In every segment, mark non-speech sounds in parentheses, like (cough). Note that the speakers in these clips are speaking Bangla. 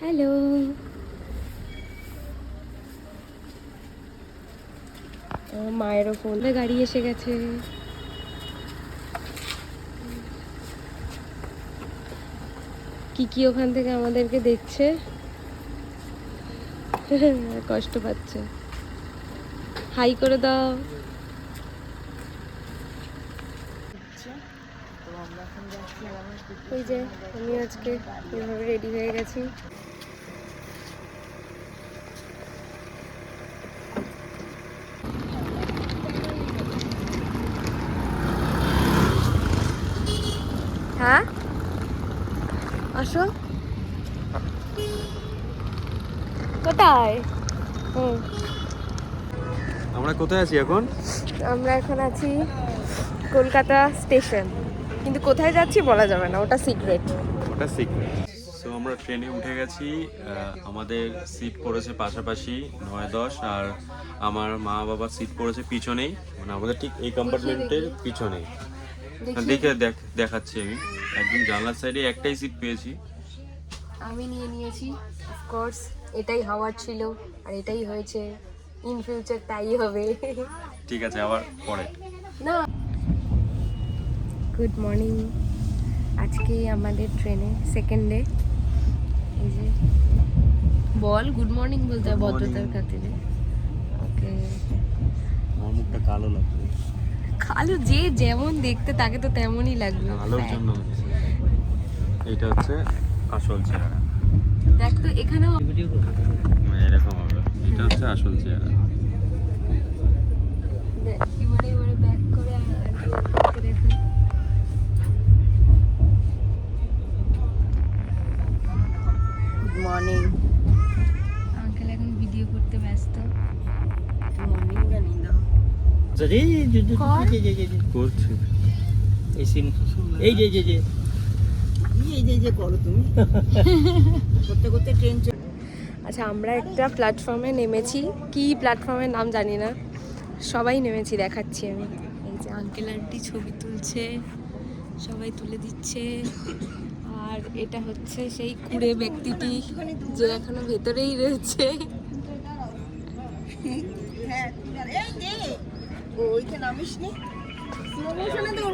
হ্যালো। মায়েরও ফোন গাড়ি এসে গেছে। কি কি ওখান থেকে আমাদেরকে দেখছে? কষ্ট পাচ্ছে। হাই করে দাও। ওই যে আমি আজকে এভাবে রেডি হয়ে গেছি। হ্যাঁ? আসো কোথায়? হুম। আমরা কোথায় আছি এখন? আমরা এখন আছি কলকাতা স্টেশন। কিন্তু কোথায় যাচ্ছি বলা যাবে না ওটা সিক্রেট। ওটা সিক্রেট। সো আমরা ট্রেনে উঠে গেছি আমাদের সিট পড়েছে পাশাপাশি নয় দশ আর আমার মা বাবার সিট পড়েছে পিছনেই। মানে আমাদের ঠিক এই কম্পার্টমেন্টের পিছনেই। দেখে। দেখ দেখাচ্ছি আমি। একদম জানলার সাইডে একটাই সিট পেয়েছি। আমি নিয়ে নিয়েছি অফকোর্স এটাই হওয়ার ছিল আর এটাই হয়েছে ইন ফিউচার তাই হবে। ঠিক আছে আবার পরে। না। গুড মর্নিং আজকে আমাদের ট্রেনে সেকেন্ড ডে এই যে বল গুড মর্নিং বলতে হয় ভদ্রতার খাতিরে। ওকে আমার মুখটা কালো লাগবে কালো যে যেমন দেখতে তাকে তো তেমনই লাগল। আলোর জন্য এটা হচ্ছে আসল চেহারা। দেখ তো এখানেও এরকম হবে। এটা হচ্ছে আসল চেহারা। দেখ, এবারে এবারে ব্যাক করে আর দেখা গুড মর্নিং আঙ্কেল এখন ভিডিও করতে ব্যস্ত মর্নিং জানি দাও কর। করছে। এই সিন এই যে যে যে। এই যে যে করো তুমি। (laughs) করতে করতে ট্রেন আচ্ছা আমরা একটা প্ল্যাটফর্মে নেমেছি। কি প্ল্যাটফর্মের নাম জানি না। সবাই নেমেছি দেখাচ্ছি আমি। এই যে আঙ্কেল আন্টি ছবি তুলছে সবাই তুলে দিচ্ছে। আর এটা হচ্ছে সেই কুড়ে ব্যক্তিটি যে এখনও ভেতরেই রয়েছে। হ্যাঁ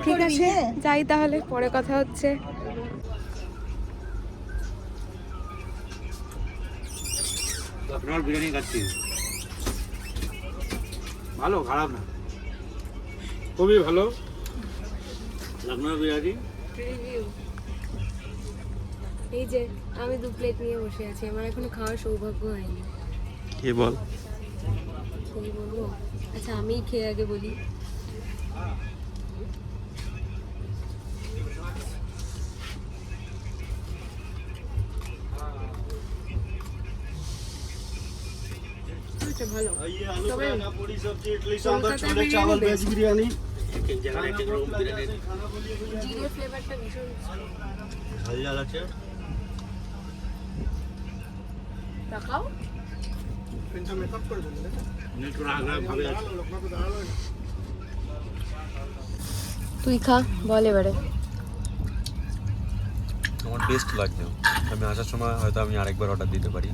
ঠিক আছে যাই তাহলে পরে কথা হচ্ছে। আপনার বিরিয়ানি খাচ্ছি। ভালো খারাপ না। খুবই ভালো। লখনৌ বিরিয়ানি? এই যে আমি দু প্লেট নিয়ে বসে আছি আমার এখনও খাওয়ার সৌভাগ্য হয়নি। কে বল? কি বলব? আচ্ছা আমিই খেয়ে আগে বলি আচ্ছা, ভালো তবে কলকাতার বিরিয়ানি best। বিরিয়ানি জিরে ফ্লেভারটা ভীষণ ঝাল ঝাল আছে দেখাও একটু রাগ রাগ ভাবে আছে তুই খা বল এবারে। আমার বেস্ট লাগছে আমি আসার সময় হয়তো আমি আরেকবার অর্ডার দিতে পারি।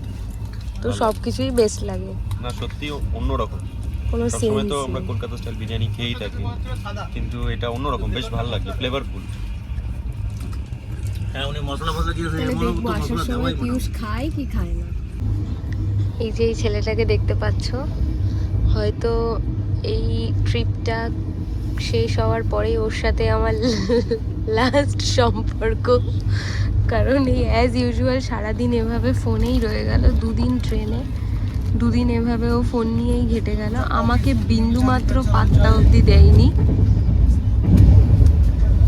তো সব কিছুই বেস্ট লাগে। না সত্যি অন্যরকম। কোনো সবসময় তো আমরা কলকাতা স্টাইল বিরিয়ানি খেয়েই থাকি। কিন্তু এটা অন্যরকম বেশ ভালো লাগে ফ্লেভারফুল হ্যাঁ উনি মশলা দিয়ে সময় খায় কি খায় না। এই যে এই ছেলেটাকে দেখতে পাচ্ছ হয়তো এই ট্রিপটা শেষ হওয়ার পরেই ওর সাথে আমার (laughs) লাস্ট সম্পর্ক। কারণ এই অ্যাজ ইউজুয়াল সারাদিন এভাবে ফোনেই রয়ে গেল, দুদিন ট্রেনে দুদিন এভাবে ও ফোন নিয়েই ঘেটে গেল। আমাকে বিন্দু মাত্র পাত্তা অবধি দেয়নি।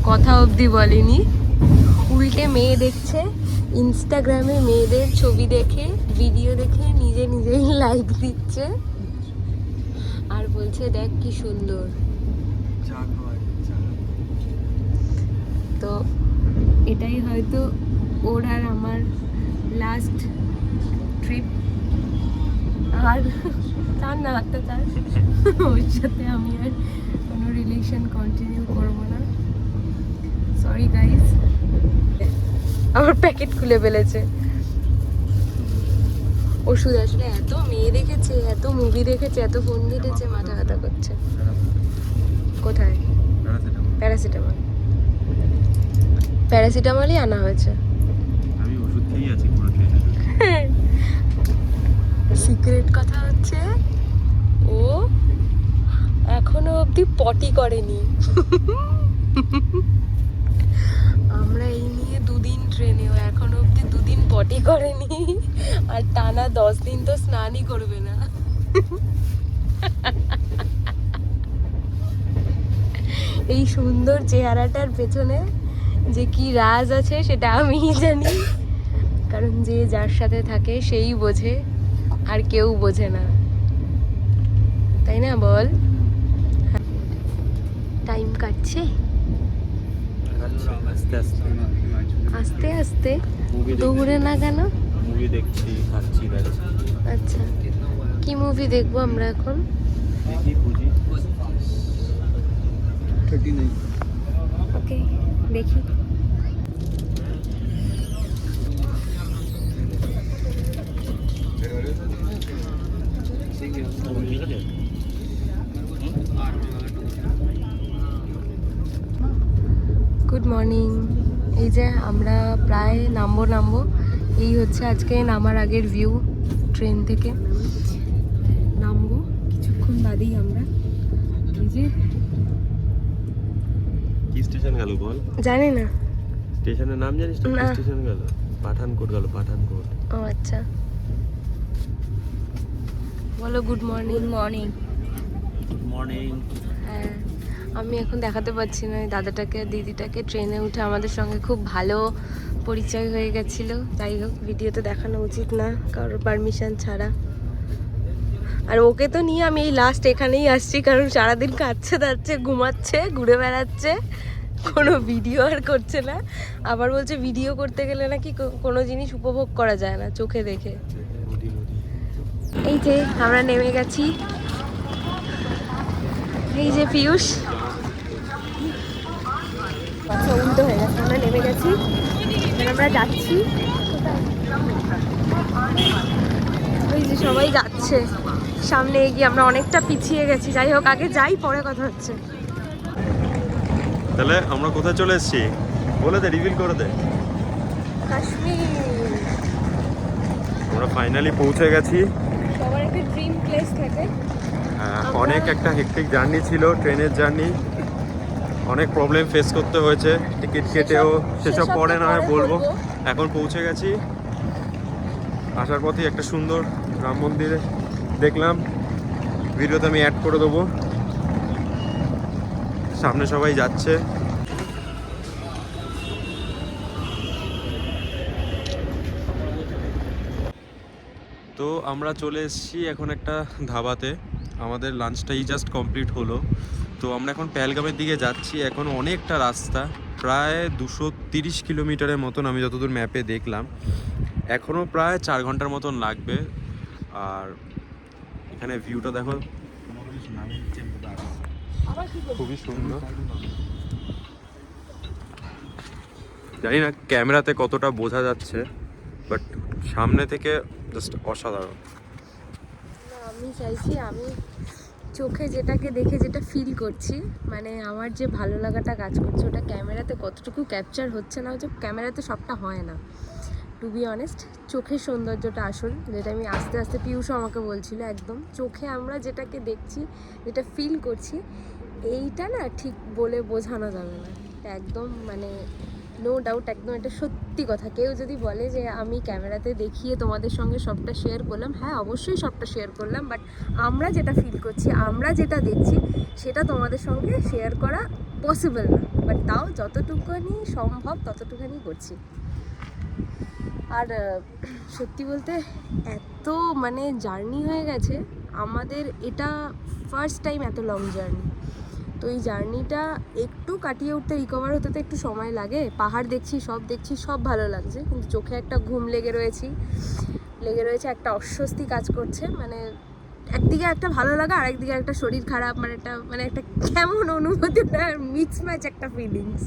কথা অবধি বলেনি। উল্টে মেয়ে দেখছে ইনস্টাগ্রামে মেয়েদের ছবি দেখে ভিডিও দেখে, নিজে নিজেই লাইক দিচ্ছে। আর বলছে দেখ কি সুন্দর। তো এটাই হয়তো ওর আর আমার লাস্ট ট্রিপ আর তার না হাতটা তার। ওর সাথে আমি আর কোনো রিলেশন কন্টিনিউ করব না। সরি গাইস আমার প্যাকেট খুলে ফেলেছে। ওষুধ আসলে এত মেয়ে দেখেছে এত মুভি দেখেছে এত ফোন ঘেটেছে মাথা ব্যথা করছে। কোথায়? প্যারাসিটামল প্যারাসিটামলই আনা হয়েছে। আমি ওষুধ খেয়েই আছি পুরো সিক্রেট কথা হচ্ছে ও এখনও অবধি পটি করেনি। আমরা এই নিয়ে দুদিন ট্রেনে এখনও অবধি দুদিন পটি করেনি। আর টানা দশ দিন তো স্নানই করবে না। এই সুন্দর চেহারাটার পেছনে যে কি রাজ আছে, সেটা আমিই জানি। কারণ যে যার সাথে থাকে, সেই বোঝে, আর কেউ বোঝে না। তাই না, বল? টাইম কাটছে? আস্তে আস্তে। আস্তে আস্তে দৌড়ে না কেন? মুভি দেখছি খাচ্ছি আচ্ছা কি মুভি দেখব আমরা এখন? দেখি বুঝি। ওকে দেখি। গুড মর্নিং এই যে আমরা প্রায় নামবো নামবো। এই হচ্ছে আজকে নামার আগের ভিউ ট্রেন থেকে। নামবো কিছুক্ষণ বাদেই আমরা। এই যে কি স্টেশন গেল বল? জানি না। স্টেশনের নাম জানিস তো? না। স্টেশন গেল? পাঠানকোট গেল পাঠানকোট। ও আচ্ছা। বলো good morning morning good morning হ্যাঁ। আমি এখন দেখাতে পারছি না ওই দাদাটাকে দিদিটাকে। ট্রেনে উঠে আমাদের সঙ্গে খুব ভালো পরিচয় হয়ে গেছিল। যাই হোক ভিডিওতে দেখানো উচিত না কারোর পারমিশন ছাড়া। আর ওকে তো নিয়ে আমি এই লাস্ট এখানেই আসছি কারণ সারাদিন কাচ্ছে দাচ্ছে ঘুমাচ্ছে ঘুরে বেড়াচ্ছে। কোনো ভিডিও আর করছে না। আবার বলছে ভিডিও করতে গেলে নাকি কোনো জিনিস উপভোগ করা যায় না চোখে দেখে। এই যে আমরা নেমে গেছি। এই যে পিয়ুষ আচ্ছা উল্টো হয়ে গেছে আমরা নেমে গেছি। আমরা যাচ্ছি। ওই যে সবাই যাচ্ছে। সামনে এগিয়ে আমরা অনেকটা পিছিয়ে গেছি। যাই হোক আগে যাই পরে কথা হচ্ছে। তাহলে আমরা কোথায় চলে এসেছি? বলে দে রিভিল করে দে। কাশ্মীর। আমরা ফাইনালি পৌঁছে গেছি। সবার একটা ড্রিম প্লেস থাকে। অনেক একটা হেক্টিক জার্নি ছিল ট্রেনের জার্নি অনেক প্রবলেম ফেস করতে হয়েছে টিকিট কেটেও সেসব পরে না হয় বলব। বলব। এখন পৌঁছে গেছি। আসার পথে একটা সুন্দর রাম মন্দিরে দেখলাম। ভিডিওতে আমি অ্যাড করে দেবো। সামনে সবাই যাচ্ছে। তো আমরা চলে এসেছি এখন একটা ধাবাতে। আমাদের লাঞ্চটাই জাস্ট কমপ্লিট হলো। তো আমরা এখন পেহেলগামের দিকে যাচ্ছি। এখন অনেকটা রাস্তা। প্রায় দুশো তিরিশ কিলোমিটারের মতন আমি যতদূর ম্যাপে দেখলাম। এখনও প্রায় চার ঘণ্টার মতন লাগবে। আর এখানে ভিউটা দেখো। খুবই সুন্দর। জানি না ক্যামেরাতে কতটা বোঝা যাচ্ছে বাট সামনে থেকে জাস্ট অসাধারণ। আমি চাইছি আমি চোখে যেটাকে দেখে যেটা ফিল করছি মানে আমার যে ভালো লাগাটা কাজ করছে, ওটা ক্যামেরাতে কতটুকু ক্যাপচার হচ্ছে না, হচ্ছে ক্যামেরাতে সবটা হয় না। টু বি অনেস্ট চোখের সৌন্দর্যটা আসল, যেটা আমি আস্তে আস্তে পিয়ুষও আমাকে বলছিল একদম, চোখে আমরা যেটাকে দেখছি, যেটা ফিল করছি, এইটা না ঠিক বলে বোঝানো যাবে না। একদম মানে নো ডাউট একদম এটা সত্যি কথা। কেউ যদি বলে যে, আমি ক্যামেরাতে দেখিয়ে তোমাদের সঙ্গে সবটা শেয়ার করলাম হ্যাঁ অবশ্যই সবটা শেয়ার করলাম বাট আমরা যেটা ফিল করছি, আমরা যেটা দেখছি, সেটা তোমাদের সঙ্গে শেয়ার করা পসিবল না। বাট তাও যতটুকুনি সম্ভব, ততটুকুনি করছি। আর সত্যি বলতে এত মানে জার্নি হয়ে গেছে, আমাদের এটা ফার্স্ট টাইম এত লং জার্নি তো এই জার্নিটা একটু কাটিয়ে উঠতে রিকভার হতে তো একটু সময় লাগে। পাহাড় দেখছি সব দেখছি সব ভালো লাগছে। কিন্তু চোখে একটা ঘুম লেগে রয়েছি। লেগে রয়েছে একটা অস্বস্তি কাজ করছে। মানে একদিকে একটা ভালো লাগা আর একদিকে একটা শরীর খারাপ। মানে একটা মানে একটা কেমন অনুভূতি মিক্স ম্যাচ একটা ফিলিংস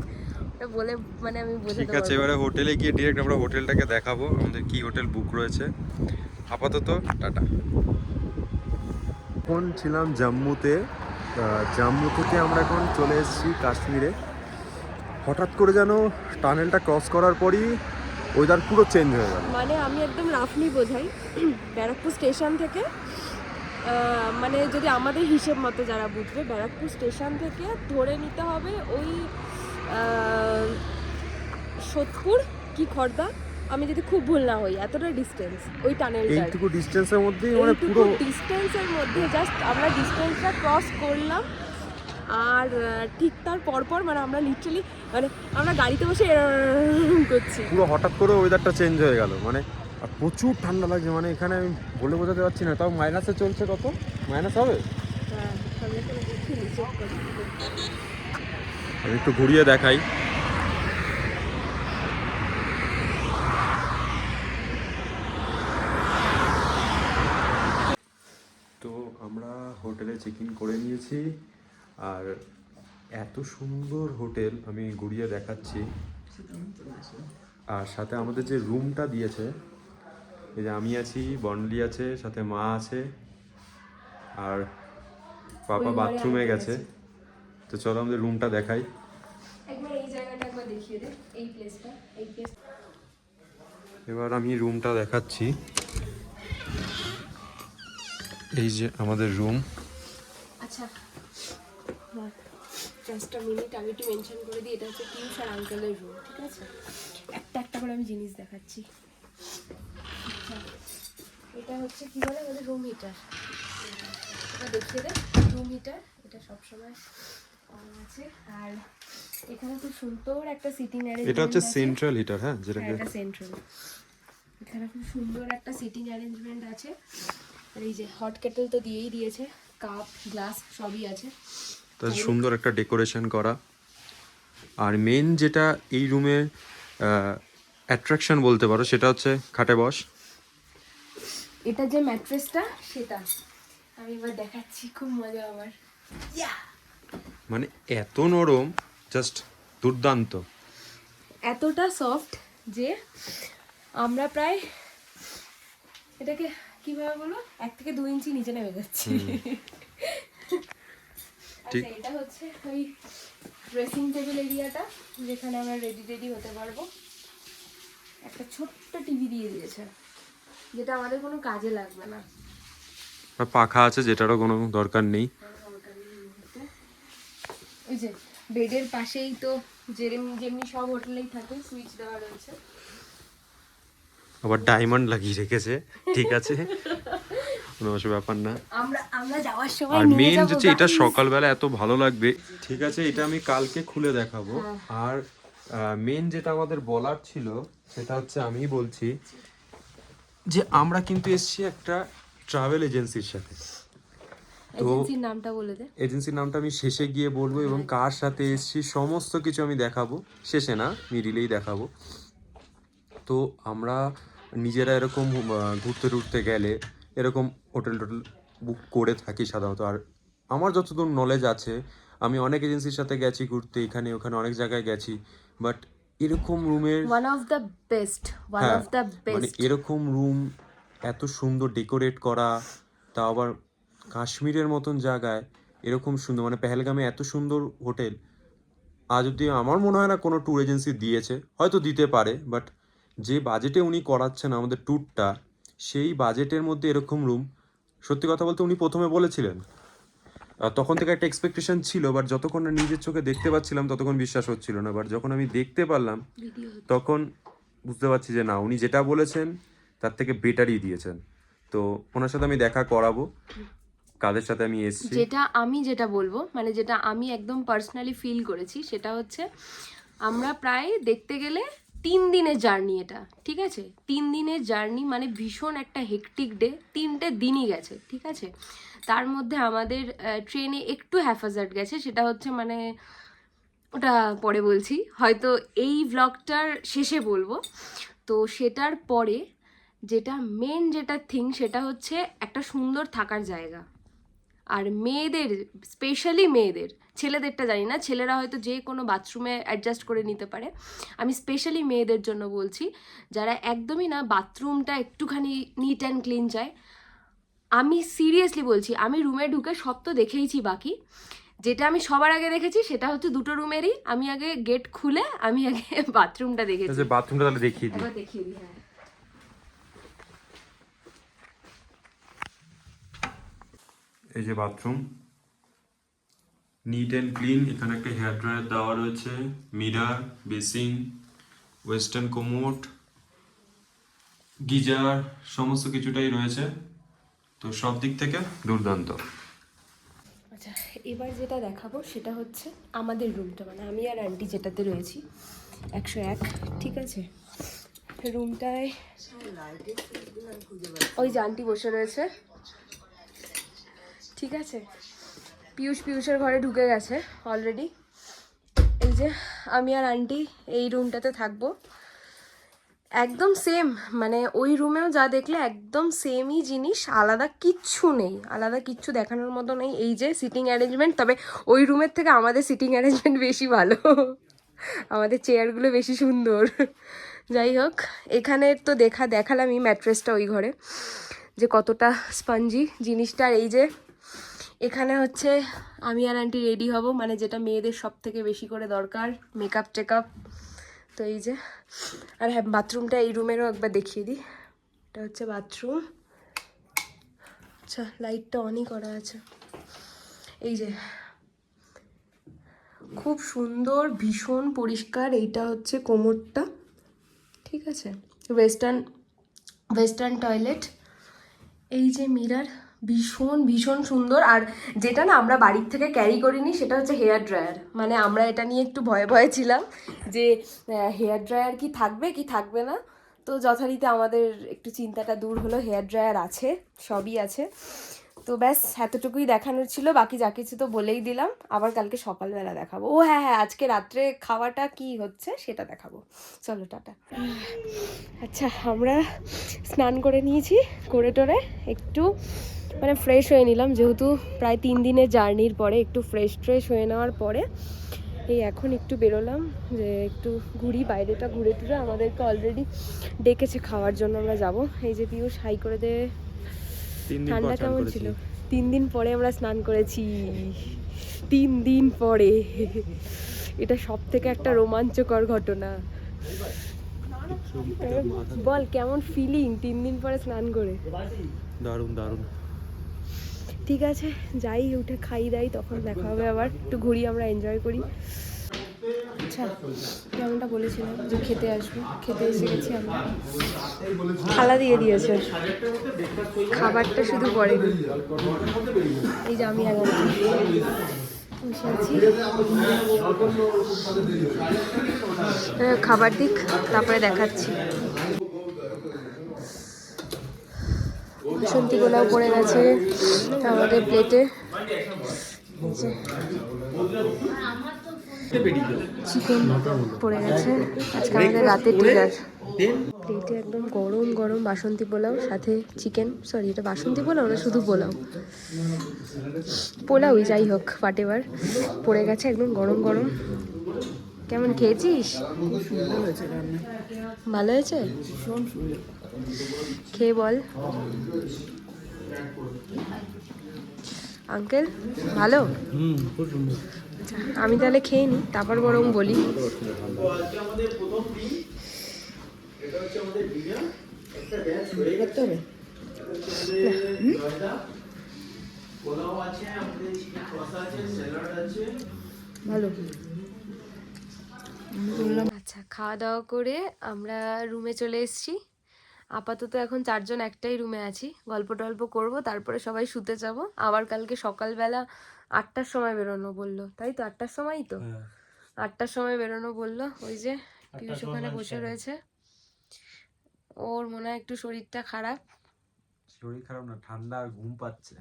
ওটা বলে মানে আমি বোঝাতে ঠিক আছে এবারে হোটেলে গিয়ে ডিরেক্ট আমরা হোটেলটাকে দেখাবো। আমাদের কি হোটেল বুক রয়েছে। আপাতত টাটা। এখন ছিলাম জম্মুতে। জম্মু থেকে আমরা এখন চলে এসেছি কাশ্মীরে। হঠাৎ করে যেন টানেলটা ক্রস করার পরই ওয়েদার পুরো চেঞ্জ হয়ে গেল। মানে আমি একদম রাফলি বোঝাই ব্যারাকপুর স্টেশন থেকে মানে যদি আমাদের হিসেব মতো যারা বুঝবে, ব্যারাকপুর স্টেশন থেকে ধরে নিতে হবে ওই সোদপুর কি খর্দা? আমি যদি খুব ভুল না হই এতটা ডিস্টেন্স ওই টানেলটা এইটুকু ডিস্টেন্সের মধ্যেই মানে পুরো ডিস্টেন্সের মধ্যে জাস্ট আমরা ডিস্টেন্সটা ক্রস করলাম আর ঠিক তার পরপর মানে আমরা লিটারালি মানে আমরা গাড়িতে বসে করছি। পুরো হঠাৎ করে ওয়েদারটা চেঞ্জ হয়ে গেল মানে আর প্রচুর ঠান্ডা লাগছে মানে এখানে আমি বলে বোঝাতে পারছি না তাও মাইনাসে চলছে কত? মাইনাস হবে? হ্যাঁ আমি একটু ঘুরিয়ে দেখাই তো আমরা হোটেলে চেক ইন করে নিয়েছি। আর এত সুন্দর হোটেল আমি ঘুরিয়ে দেখাচ্ছি। আর সাথে আমাদের যে রুমটা দিয়েছে এই যে আমি আছি বনলি আছে সাথে মা আছে আর পাপা বাথরুমে গেছে। তো চলো আমাদের রুমটা দেখাই। এবার আমি রুমটা দেখাচ্ছি। এই যে আমাদের রুম। আচ্ছা। জাস্ট মিনিট আমি একটু মেনশন করে দিই এটা হচ্ছে পিউষ আর আঙ্কেলের রুম ঠিক আছে? একটা একটা করে আমি জিনিস দেখাচ্ছি। আচ্ছা, এটা হচ্ছে কি বলে আমাদের রুম হিটার এটা দেখিয়ে দে রুম হিটার এটা সবসময় আছে। আর এখানে খুব সুন্দর একটা সিটিং এটা হচ্ছে সেন্ট্রাল হিটার হ্যাঁ হ্যাঁ এটা সেন্ট্রাল এখানে খুব সুন্দর একটা সিটিং অ্যারেঞ্জমেন্ট আছে। আর এই যে হট কেটেল তো দিয়েই দিয়েছে। কাপ গ্লাস সবই আছে। তার সুন্দর একটা ডেকোরেশন করা। আর মেন যেটা এই রুমে অ্যাট্রাকশন বলতে পারো সেটা হচ্ছে খাটে বস। এটা যে ম্যাট্রেসটা সেটা। আমি এবার দেখাচ্ছি খুব মজা আমার। মানে এত নরম জাস্ট দুর্দান্ত। এতটা সফট যে আমরা প্রায় এটাকে কীভাবে বলো এক থেকে দু ইঞ্চি নিচে নেমে যাচ্ছি। ঠিক। আচ্ছা এটা হচ্ছে ওই ড্রেসিং টেবিল এরিয়াটা যেখানে আমরা রেডি রেডি হতে পারব। একটা ছোট্ট টিভি দিয়ে দিয়েছে যেটা আমাদের কোনো কাজে লাগবে না। আর পাখা আছে যেটারও কোনো দরকার নেই। ওই যে বেডের পাশেই তো যেরম যেমনি সব হোটেলেই থাকে সুইচ দেওয়া রয়েছে। আবার ডায়মন্ড লাগিয়ে রেখেছে। ঠিক আছে? কোনো অসুবিধা ব্যাপার না। আমরা আমরা যাওয়ার সময় আর মেন হচ্ছে এটা সকালবেলা এত ভালো লাগবে। ঠিক আছে এটা আমি কালকে খুলে দেখাবো। হ্যাঁ। আর মেন যেটা আমাদের বলার ছিল সেটা হচ্ছে আমি বলছি যে আমরা কিন্তু এসেছি একটা ট্রাভেল এজেন্সির সাথে। তো এজেন্সির নামটা বলে দে। এজেন্সির নামটা আমি শেষে গিয়ে বলব এবং কার সাথে এসছি সমস্ত কিছু আমি দেখাবো। শেষে না মিডিলেই দেখাবো। তো আমরা নিজেরা এরকম ঘুরতে টুরতে গেলে এরকম হোটেল টোটেল বুক করে থাকি সাধারণত। আর আমার যতদূর নলেজ আছে আমি অনেক এজেন্সির সাথে গেছি ঘুরতে এখানে ওখানে অনেক জায়গায় গেছি বাট এরকম রুমের one of the best one of the মানে এরকম রুম এত সুন্দর ডেকোরেট করা তা আবার কাশ্মীরের মতন জায়গায় এরকম সুন্দর মানে পেহেলগামে এত সুন্দর হোটেল আজ অব্দি আমার মনে হয় না কোনো ট্যুর এজেন্সি দিয়েছে হয়তো দিতে পারে বাট যে বাজেটে উনি করাচ্ছেন আমাদের ট্যুরটা সেই বাজেটের মধ্যে এরকম রুম সত্যি কথা বলতে উনি প্রথমে বলেছিলেন। তখন থেকে একটা এক্সপেকটেশন ছিল বাট যতক্ষণ না নিজের চোখে দেখতে পাচ্ছিলাম ততক্ষণ বিশ্বাস হচ্ছিল না। বাট যখন আমি দেখতে পারলাম তখন বুঝতে পারছি যে না উনি যেটা বলেছেন তার থেকে বেটারই দিয়েছেন। তো ওনার সাথে আমি দেখা করাবো। কাদের সাথে আমি এসেছি? যেটা আমি যেটা বলব মানে যেটা আমি একদম পার্সোনালি ফিল করেছি সেটা হচ্ছে আমরা প্রায় দেখতে গেলে তিন দিনের জার্নি এটা, ঠিক আছে? তিন দিনের জার্নি মানে ভীষণ একটা হেকটিক ডে তিনটে দিনই গেছে, ঠিক আছে? তার মধ্যে আমাদের ট্রেনে একটু হ্যাফাজার্ড গেছে, সেটা হচ্ছে মানে ওটা পরে বলছি। হয়তো এই ব্লগটার শেষে বলব। তো সেটার পরে যেটা মেন যেটা থিং সেটা হচ্ছে একটা সুন্দর থাকার জায়গা। আর মেয়েদের স্পেশালি মেয়েদের ছেলেদেরটা জানি না ছেলেরা হয়তো যে কোনো বাথরুমে অ্যাডজাস্ট করে নিতে পারে। আমি স্পেশালি মেয়েদের জন্য বলছি যারা একদমই না বাথরুমটা একটুখানি নিট অ্যান্ড ক্লিন চায়। আমি সিরিয়াসলি বলছি আমি রুমে ঢুকে সব তো দেখেইছি বাকি। যেটা আমি সবার আগে দেখেছি সেটা হচ্ছে দুটো রুমেরই আমি আগে গেট খুলে আমি আগে (laughs) বাথরুমটা দেখেছি। বাথরুমটা তাহলে দেখিয়ে দিই। দেখিয়ে দিই হ্যাঁ। এই যে বাথরুম নিট অ্যান্ড ক্লিন এখানে একটা হেয়ার ড্রায়ার দেওয়া রয়েছে। Mirror basin western commode geyser, সমস্ত কিছুটাই রয়েছে। তো সব দিক থেকে দুর্দান্ত। আচ্ছা এবার যেটা দেখাবো সেটা হচ্ছে আমাদের রুমটা মানে আমি আর আন্টি যেটাতে রয়েছি, একশো এক, ঠিক আছে? রুমটায় ওই যে আন্টি বসে রয়েছে। ঠিক আছে? পিয়ুষ পিয়ুষের ঘরে ঢুকে গেছে অলরেডি এই যে আমি আর আন্টি এই রুমটাতে থাকব। একদম সেম মানে ওই রুমেও যা দেখলে একদম সেমই জিনিস, আলাদা কিচ্ছু নেই। আলাদা কিচ্ছু দেখানোর মতো নেই। এই যে সিটিং অ্যারেঞ্জমেন্ট তবে ওই রুমের থেকে আমাদের সিটিং অ্যারেঞ্জমেন্ট বেশি ভালো। আমাদের চেয়ারগুলো বেশি সুন্দর। যাই হোক, এখানে তো দেখা দেখালামই ম্যাট্রেসটা ওই ঘরে। যে কতটা স্পঞ্জি জিনিসটা। এই যে এখানে হচ্ছে আমি আর আন্টি রেডি হব মানে যেটা মেয়েদের সব থেকে বেশি করে দরকার মেকআপ টেকআপ তো এই যে, আর হ্যাঁ বাথরুমটা এই রুমেরও একবার দেখিয়ে দিই। এটা হচ্ছে বাথরুম আচ্ছা লাইটটা অনই করা আছে। এই যে, খুব সুন্দর, ভীষণ পরিষ্কার, এইটা হচ্ছে কোমরটা, ঠিক আছে? ওয়েস্টার্ন ওয়েস্টার্ন টয়লেট এই যে মিরার ভীষণ ভীষণ সুন্দর। আর যেটা না আমরা বাড়ির থেকে ক্যারি করিনি, সেটা হচ্ছে হেয়ার ড্রায়ার মানে আমরা এটা নিয়ে একটু ভয়ে ভয়ে ছিলাম যে হেয়ার ড্রায়ার কি থাকবে কি থাকবে না? তো যথারীতি আমাদের একটু চিন্তাটা দূর হলো হেয়ার ড্রায়ার আছে, সবই আছে। তো ব্যাস, এতটুকুই দেখানোর ছিল, বাকি যা কিছু তো বলেই দিলাম। আবার কালকে সকালবেলা দেখাবো। ও হ্যাঁ হ্যাঁ আজকে রাত্রে খাওয়াটা কি হচ্ছে সেটা দেখাবো। চলো, টাটা। আচ্ছা আমরা স্নান করে নিয়েছি, করে টোরে একটু মানে ফ্রেশ হয়ে নিলাম যেহেতু প্রায় তিন দিনের জার্নির পরে একটু ফ্রেশ ট্রেশ হয়ে নেওয়ার পরে এই এখন একটু বেরোলাম যে একটু ঘুরি বাইরেটা ঘুরে টুরে আমাদেরকে অলরেডি ডেকেছে খাওয়ার জন্য আমরা যাব। এই যে পিয়ুষ হাই করে দে। ঠান্ডা কেমন ছিল? তিন দিন পরে আমরা স্নান করেছি। তিন দিন পরে। এটা সব থেকে একটা রোমাঞ্চকর ঘটনা। বল কেমন ফিলিং তিন দিন পরে স্নান করে? দারুণ দারুণ। ঠিক আছে, যাই, উঠে খাই দাই তখন দেখা হবে আবার। একটু ঘুরি, আমরা এনজয় করি। আচ্ছা যেমনটা বলেছিলাম যে খেতে আসব। খেতে এসে গেছি আমরা। থালা দিয়ে দিয়েছে। খাবারটা শুধু পরে। এই যে আমি এখন আছি। খাবার দিক, তারপরে দেখাচ্ছি। বাসন্তী গোলাও পড়ে গেছে আমাদের প্লেটে চিকেন পড়ে গেছে। আজকে আমাদের রাতে ডিনার প্লেটে একদম গরম গরম বাসন্তী পোলাও সাথে চিকেন সরি এটা বাসন্তী পোলাও না শুধু পোলাও? পোলাওই যাই হোক হোয়াট পড়ে গেছে একদম গরম গরম। কেমন খেয়েছিস? ভালো হয়েছে? খেয়ে বল? আঙ্কেল ভালো? আচ্ছা, আমি তাহলে খেয়ে নিই তারপর বরং বলি। ভালো। আচ্ছা খাওয়া দাওয়া করে আমরা রুমে চলে এসেছি। আপাতত এখন চারজন একটাই রুমে আছি। গল্প টল্প করব তারপরে সবাই শুতে যাব। আবার কালকে সকালবেলা আটটার সময় বেরোনো বলল। তাই তো? আটটার সময়ই তো? আটটার সময় বেরোনো বলল। ওই যে পিউষ ওখানে বসে রয়েছে। ওর মনে হয় একটু শরীরটা খারাপ। শরীর খারাপ না ঠান্ডা আর ঘুম পাচ্ছে।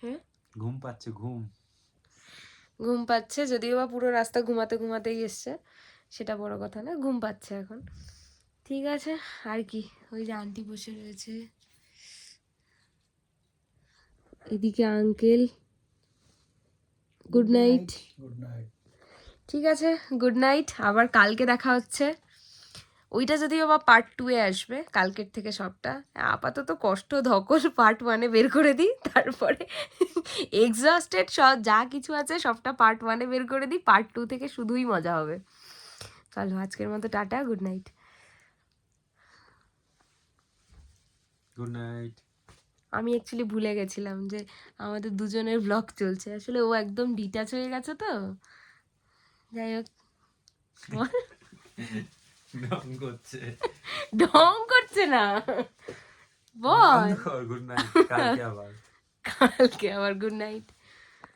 হ্যাঁ ঘুম পাচ্ছে ঘুম। ঘুম পাচ্ছে যদিও বা পুরো রাস্তা ঘুমাতে ঘুমাতেই এসছে। সেটা বড় কথা না ঘুম পাচ্ছে এখন। ঠিক আছে আর কি? ওই যে আন্টি বসে রয়েছে। এদিকে uncle good night good night ঠিক আছে গুড নাইট আবার কালকে দেখা হচ্ছে। ওইটা যদিও বা পার্ট টু এ আসবে কালকের থেকে সবটা। আপাতত কষ্ট ধকল পার্ট ওয়ানে বের করে দিই তারপরে এক্সস্টেড সব যা কিছু আছে সবটা পার্ট ওয়ানে বের করে দিই। পার্ট টু থেকে শুধুই মজা হবে। চলো আজকের মতো tata good night good night আমি অ্যাকচুয়ালি ভুলে গেছিলাম যে আমাদের দুজনের ব্লগ চলছে। আসলে ও একদম ডিটাচ হয়ে গেছে তো। যাই হোক। ঢং করছে। ঢং করছে না। বল। গুড নাইট কালকে আবার। কালকে আবার গুড নাইট